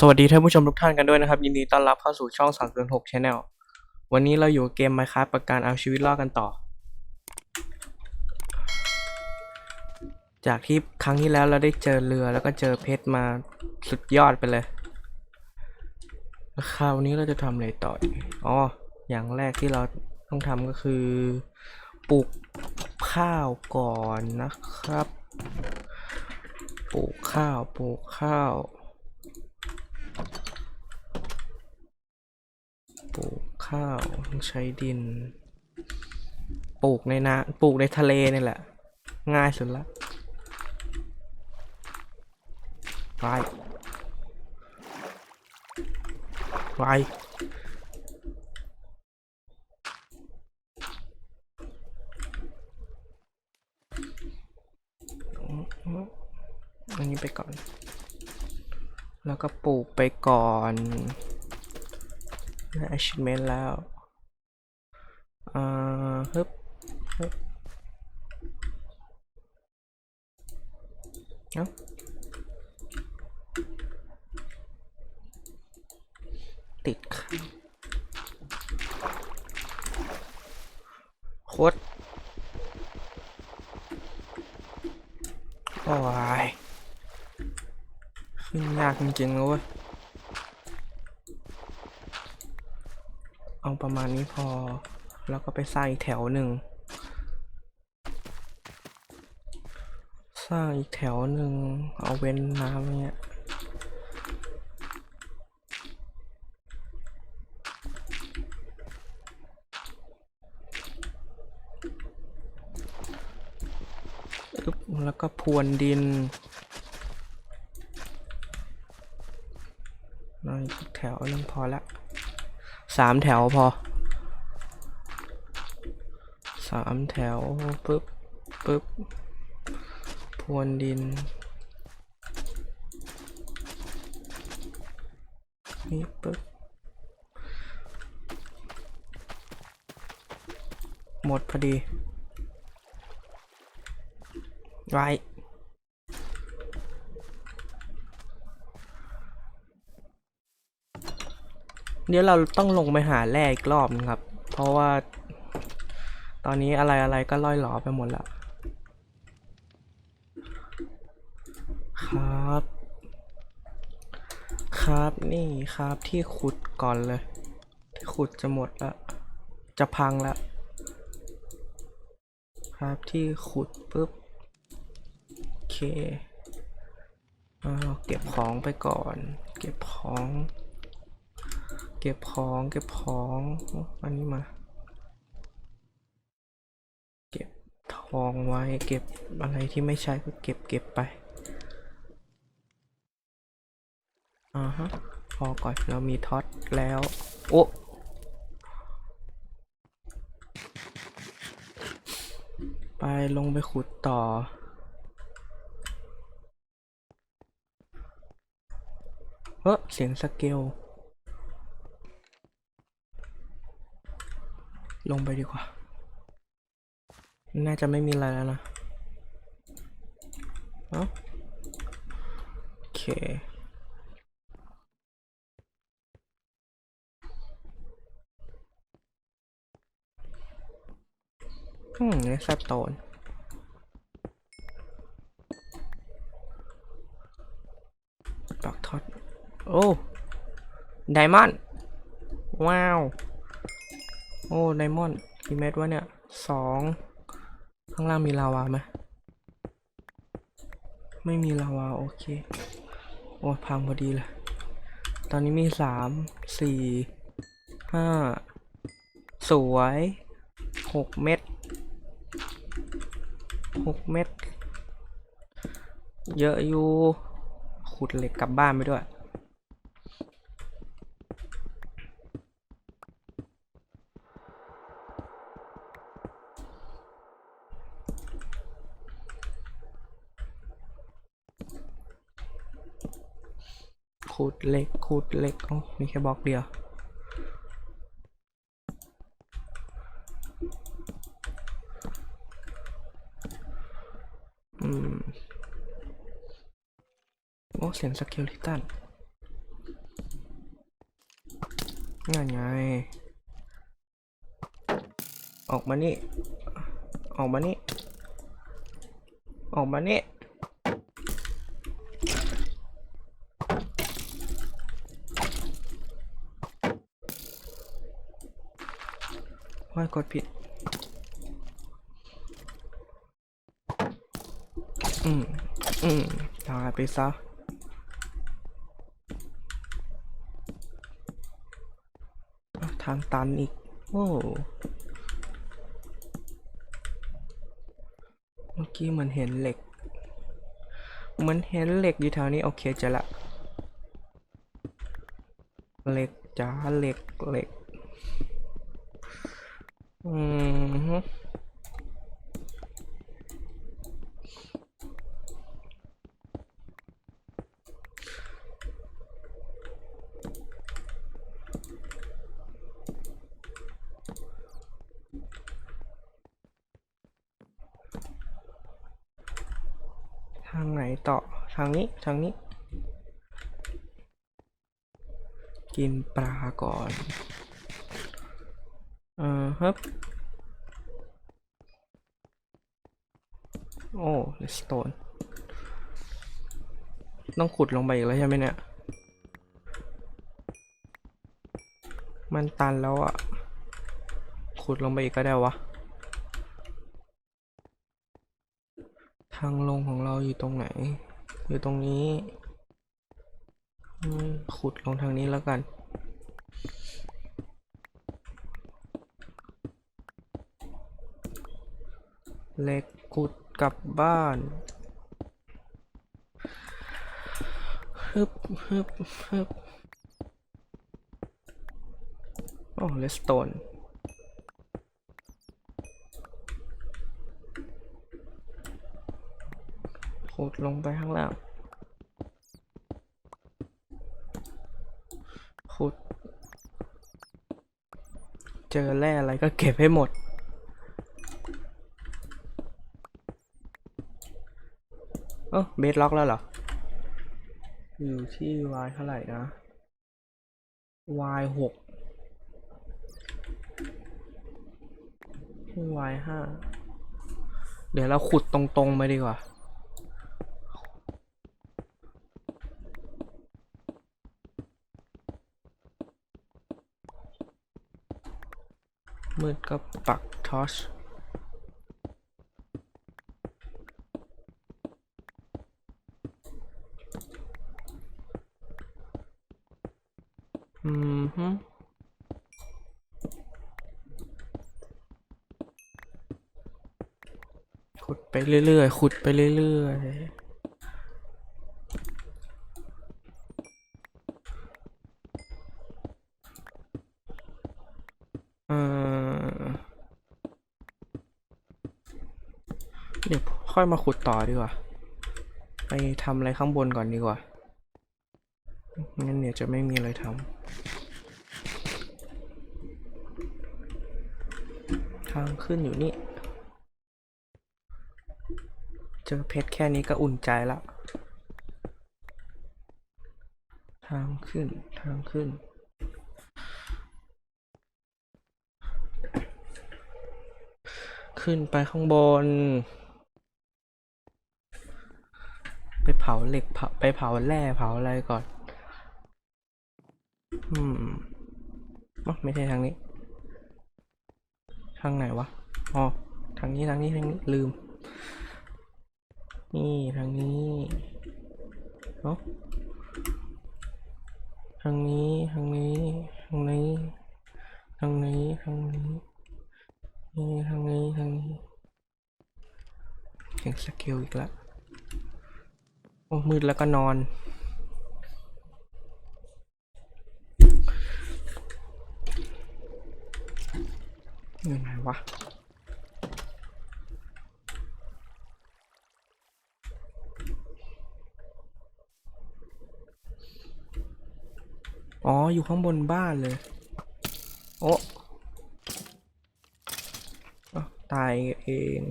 สวัสดีท่านผู้ชมทุกท่านกันด้วยนะครับ ยินดีต้อนรับเข้าสู่ช่อง306 Channel วันนี้เราอยู่เกม Minecraft ประการเอาชีวิตรอดกันต่อ จากที่ครั้งที่แล้วเราได้เจอเรือแล้วก็เจอเพชรมาสุดยอดไปเลยคราวนี้เราจะทำอะไรต่ออ๋ออย่างแรกที่เราต้องทำก็คือปลูกข้าวก่อนนะครับ ปลูกข้าวปลูกข้าว ปลูกข้าวต้องใช้ดิน ปลูกในน้ำปลูกในทะเลนี่แหละ ง่ายสุดละไปไปอันนี้ไปก่อน แล้วก็ปลูกไปก่อน ได้ achievement แล้วอ่าฮึบฮึบเอ้าติดค่ะโคตรโอ้ยขึ้นยากจริงๆเลยเว้ย เอา ประมาณนี้พอ แล้วก็ไปสร้างอีกแถวหนึ่ง สร้างอีกแถวหนึ่ง เอาเว้นน้ำเนี่ยแล้วก็พรวนดินเอาอีกแถวหนึงพอละ สามแถวพอสามแถวปึ๊บปึ๊บพรวนดิน นี่ปึ๊บ หมดพอดี ไว้ เดี๋ยวเราต้องลงไปหาแร่อีกรอบนึงครับ เพราะว่า ตอนนี้อะไรอะไรก็ล่อยหลอไปหมดแล้ว ครับ ครับนี่ครับที่ขุดก่อนเลย ที่ขุดจะหมดแล้วจะพังแล้วครับที่ขุดปุ๊บโอเคอ่าเก็บของไปก่อน เก็บของ เก็บของเก็บของอาอันนี้มา เก็บทองไว้เก็บอะไรที่ไม่ใช้ก็เก็บเก็บไปอ่าฮะพอก่อนเรามีท็อตแล้ว โอ้ไปลงไปขุดต่อเฮ้อเสียงสเกล ลงไปดีกว่า น่าจะไม่มีอะไรแล้วนะเอ้าโอเคอืมเนี่ยสโตนปักทอตโอ้ ไดมอนด์ ว้าว โอ้ไดมอนด์กี่เม็ดวะเนี่ยสองข้างล่างมีลาวาไหมไม่มีลาวาโอเค โอ้พังพอดีเลย ตอนนี้มีสามสี่ห้าสวยหกเม็ดหกเม็ดเยอะอยู่ ขุดเหล็กกลับบ้านไปด้วย ขุดเหล็กขุดเหล็กโอ้มีแค่บล็อกเดียว อืม โอ้ เสียงสเกลลิตันนั่นไง ออกมานี่ ออกมานี่ ออกมานี่ ว่ากดผิด อืม อืมตายไปซะอะทางตันอีก โอ้เมื่อกี้เหมือนเห็นเหล็ก เหมือนเห็นเหล็กอยู่แถวนี้ โอเคจะละ เหล็กจ้าเหล็กเหล็ก อืมทางไหนต่อ ทางนี้ ทางนี้ กินปลาก่อน เออฮึบโอ้เลสโตนต้องขุดลงไปอีกแล้วใช่ไหมเนี่ย มันตันแล้วอะขุดลงไปอีกก็ได้วะ ทางลงของเราอยู่ตรงไหน อยู่ตรงนี้ ขุดลงทางนี้แล้วกัน เหล็กขุดกลับบ้านฮึบฮึบฮึบโอ้เลสโตนขุดลงไปข้างล่างขุด เจอแร่อะไรก็เก็บให้หมด ออเบสล็อกแล้วเหรอ อยู่ที่ y เท่าไหร่นะ y หก y ห้า เดี๋ยวเราขุดตรงๆไปดีกว่ามืดก็ปักทอช อืมฮึ ขุดไปเรื่อยๆ ขุดไปเรื่อยๆเออเดี๋ยวค่อยมาขุดต่อดีกว่า ไปทำอะไรข้างบนก่อนดีกว่า งั้นเดี๋ยวจะไม่มีอะไรทำ ทางขึ้นอยู่นี่ เจอเพชรแค่นี้ก็อุ่นใจละทางขึ้นทางขึ้น ขึ้นไปข้างบน ไปเผาเหล็กเผาไปเผาแร่เผาอะไรก่อน อืมไม่ใช่ทางนี้ ทางไหนวะ อ๋อ ทางนี้ทางนี้ทางนี้ลืม นี่ทางนี้เนาะทางนี้ทางนี้ทางนี้ทางนี้ทางนี้นี่ทางนี้ทางนี้เสียงสเกลอีกแล้วโอ้มืดแล้วก็นอนยังไงวะ อ๋อ อยู่ข้างบนบ้านเลย โอ้ตายเอง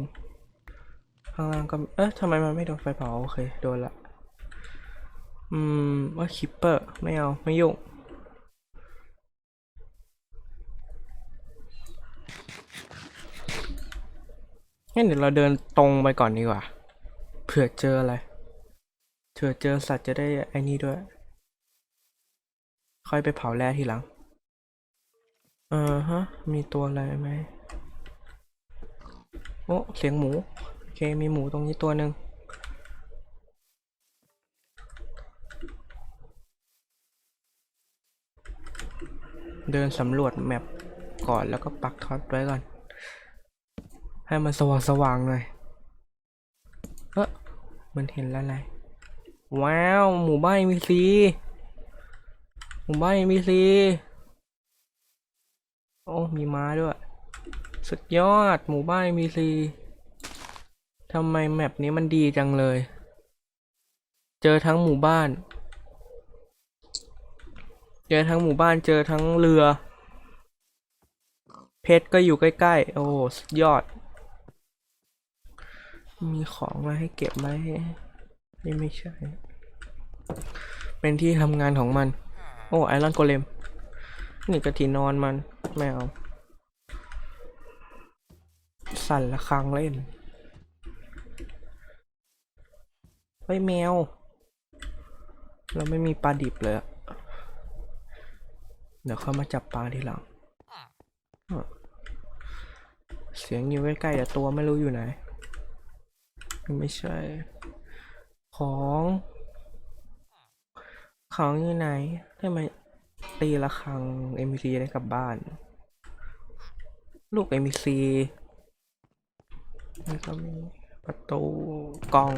ข้างล่างก็ เอ๊ะทำไมมันไม่โดนไฟเผา โอเค โดนละ อืม ว่าคิปเปอร์ ไม่เอา ไม่ยุ่งงั้นเดี๋ยวเราเดินตรงไปก่อนดีกว่า เผื่อเจออะไร เผื่อเจอสัตว์จะได้ไอ้นี่ด้วย ค่อยไปเผาแร่ทีหลัง เออฮะ มีตัวอะไรไหมโอ้เสียงหมู โอเค มีหมูตรงนี้ตัวหนึ่งเดินสำรวจแมปก่อนแล้วก็ปักท็อตไว้ก่อน ให้มันสว่างสว่างๆหน่อยเออมันเห็นแล้วอะไร ว้าว หมู่บ้านมีซี หมู่บ้านมีซีโอ้มีม้าด้วย สุดยอดหมู่บ้านมีซีทำไมแมปนี้มันดีจังเลย เจอทั้งหมู่บ้าน เจอทั้งหมู่บ้านเจอทั้งเรือ เพชรก็อยู่ใกล้ๆ โอ้สุดยอด มีของมาให้เก็บไหมนี่ไม่ใช่ เป็นที่ทำงานของมัน โอ้ไอรอนโกเลมนี่กระที่นอนมันไม่เอา สั่นละครังเล่นเฮ้ยแมว เราไม่มีปลาดิบเลยเดี๋ยวเข้ามาจับปลาทีหลัง เสียงอยู่ใกล้ๆแต่ตัวไม่รู้อยู่ไหน ไม่ใช่ ของ ของอยู่ไหนทำไมตีละครัง MBC ได้กลับบ้าน ลูก MBC แล้วก็มีประตูกอง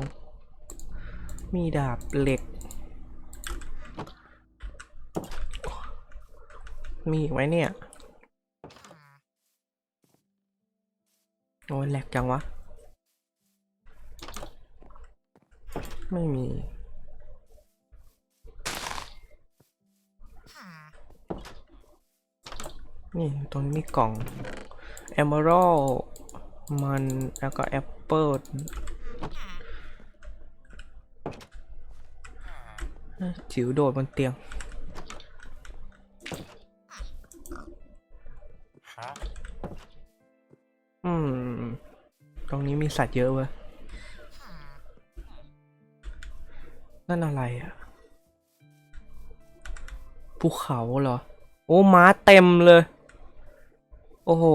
มีดาบเหล็ก มีอีกไหมเนี่ย โอ้ยแหลกจังวะ ไม่มี นี่ตรงนี้มีกล่อง Emerald มันแล้วก็แอปเปิลจิ๋วโดดบนเตียงอืม ตรงนี้มีสัตว์เยอะเว้ย นั่นอะไรอะ ภูเขาเหรอ โอ้ม้าเต็มเลย โอ้โห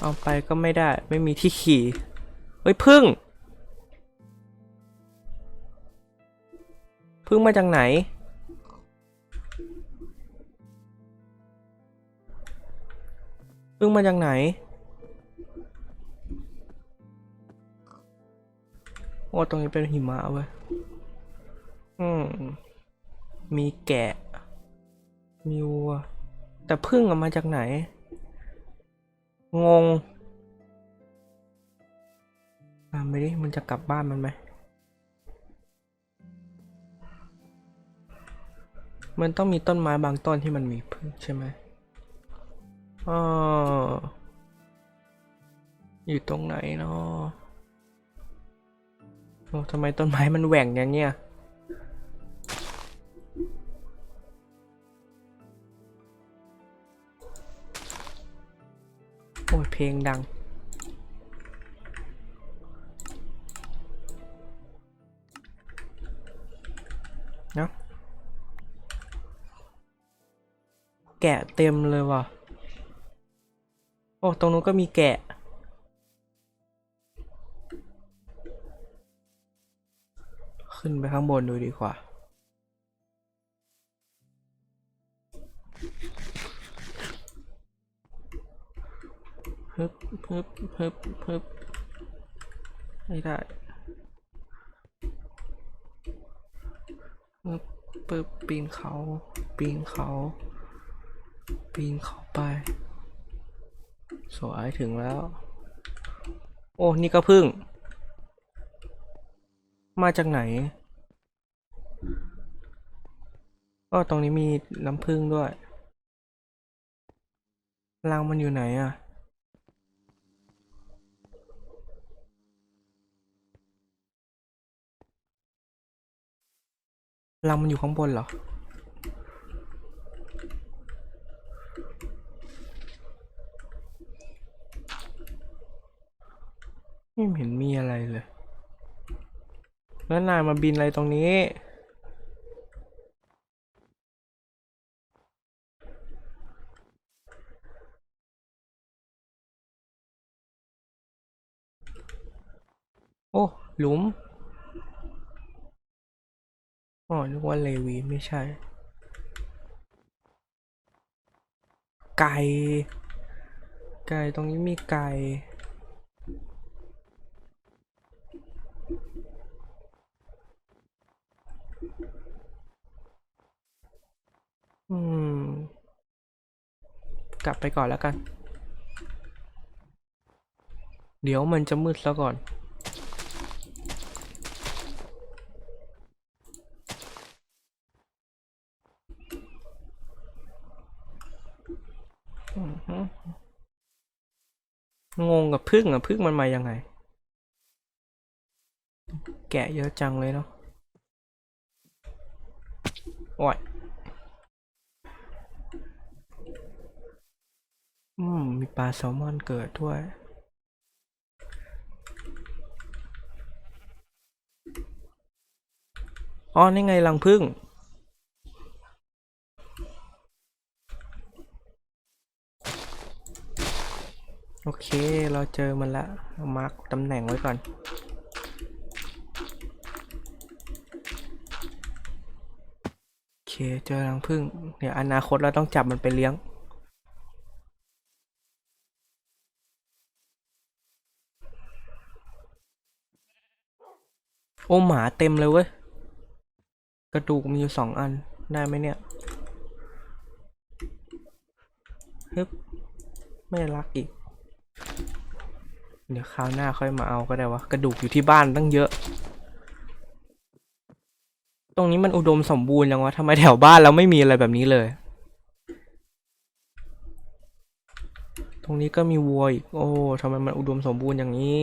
เอาไปก็ไม่ได้ ไม่มีที่ขี่ เฮ้ยพึ่ง พึ่งมาจากไหน พึ่งมาจากไหน โอ้ ตรงนี้เป็นหิมะเว้ย อืม มีแกะ มีวัว แต่พึ่งอะมาจากไหน งงตามไปดิ มันจะกลับบ้านมันไหม มันต้องมีต้นไม้บางต้นที่มันมีพึ่งใช่ไหมอ๋ออยู่ตรงไหนเนาะโอ้ทำไมต้นไม้มันแหว่งอย่างเนี้ย เพลงดัง เนอะแกะเต็มเลยว่ะ โอ้ ตรงนู้นก็มีแกะ ขึ้นไปข้างบนดูดีกว่า ฮึบฮึบฮึบฮึบไม่ได้ฮึบปึ๊บปีนเขา ปีนเขา ปีนเขาไป สวยถึงแล้ว โอ้ นี่ก็พึ่ง มาจากไหน ก็ตรงนี้มีน้ำพึ่งด้วยรังมันอยู่ไหนอะ รังมันอยู่ข้างบนเหรอ ไม่เห็นมีอะไรเลย แล้วนายมาบินอะไรตรงนี้ โอ้ หลุม อ๋อนึกว่าเลวีไม่ใช่ ไก่ ไก่ตรงนี้มีไก่อืม กลับไปก่อนแล้วกัน เดี๋ยวมันจะมืดซะก่อน อือฮึ งงกับพึ่งอะพึ่งมันมายังไง แกะเยอะจังเลยเนาะโอ้ยอืม มีปลาแซลมอนเกิดด้วย อ๋อ นี่ไงรังผึ้ง โอเค เราเจอมันละ มาร์กตำแหน่งไว้ก่อน โอเค เจอรังผึ้งเดี๋ยวอนาคตเราต้องจับมันไปเลี้ยง โอ้หมาเต็มเลยเว้ย กระดูกมีอยู่สองอัน ได้ไหมเนี่ยฮึบไม่รักอีก เดี๋ยวคราวหน้าค่อยมาเอาก็ได้วะ กระดูกอยู่ที่บ้านตั้งเยอะ ตรงนี้มันอุดมสมบูรณ์ยังวะทำไมแถวบ้านเราไม่มีอะไรแบบนี้เลย ตรงนี้ก็มีวัวอีก โอ้ทำไมมันอุดมสมบูรณ์อย่างนี้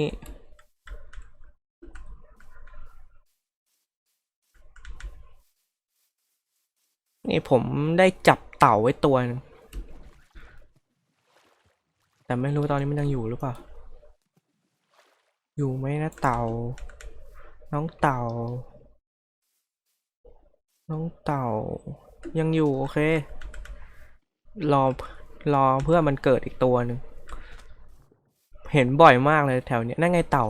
นี่ผมได้จับเต่าไว้ตัวนึงแต่ไม่รู้ตอนนี้มันยังอยู่หรือเปล่า อยู่ไหมนะเต่า น้องเต่า น้องเต่า ยังอยู่ โอเค รอ รอเพื่อมันเกิดอีกตัวหนึ่ง เห็นบ่อยมากเลยแถวเนี้ยนั่นไงเต่า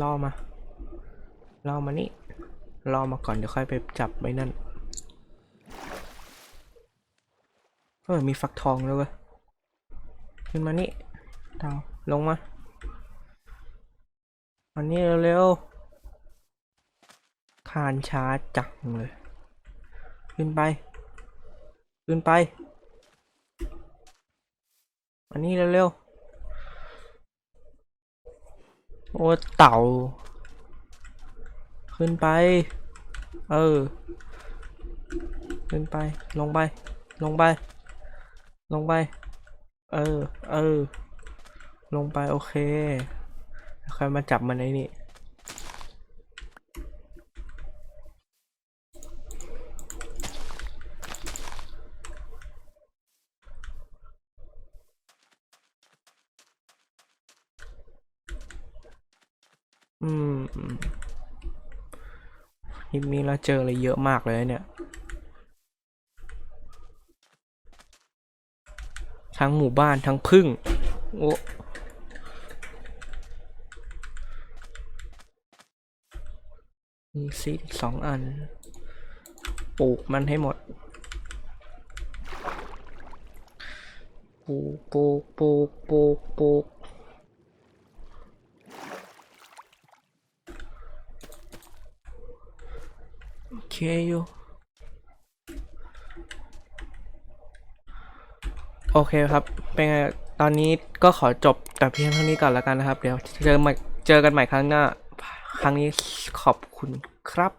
ล่อมา ล่อมานี่รอมาก่อนเดี๋ยวค่อยไปจับไว้นั่นเออมีฟักทองด้วเว้ย ขึ้นมานี่เต่าลงมาอันนี้เร็วๆคานช้าจังเลย ขึ้นไป ขึ้นไป อันนี้เร็วๆ โอ้เต่า ขึ้นไป เออ ขึ้นไป ลงไป ลงไป ลงไป เออ เออ ลงไปโอเคแล้วค่อยมาจับมันไอ้นี่ อืมอืมคลิปนี้เราเจออะไรเยอะมากเลยเนี่ย ทั้งหมู่บ้านทั้งพึ่งโอ้มีซีดสองอัน ปลูกมันให้หมด ปลูก ปลูก ปลูก ปลูก ปลูก โอเคอยู่ โอเคครับ เป็นไง ตอนนี้ก็ขอจบแต่เพียงเท่านี้ก่อนแล้วกันนะครับ เดี๋ยวเจอใหม่เจอกันใหม่ครั้งหน้า ครั้งนี้ขอบคุณครับ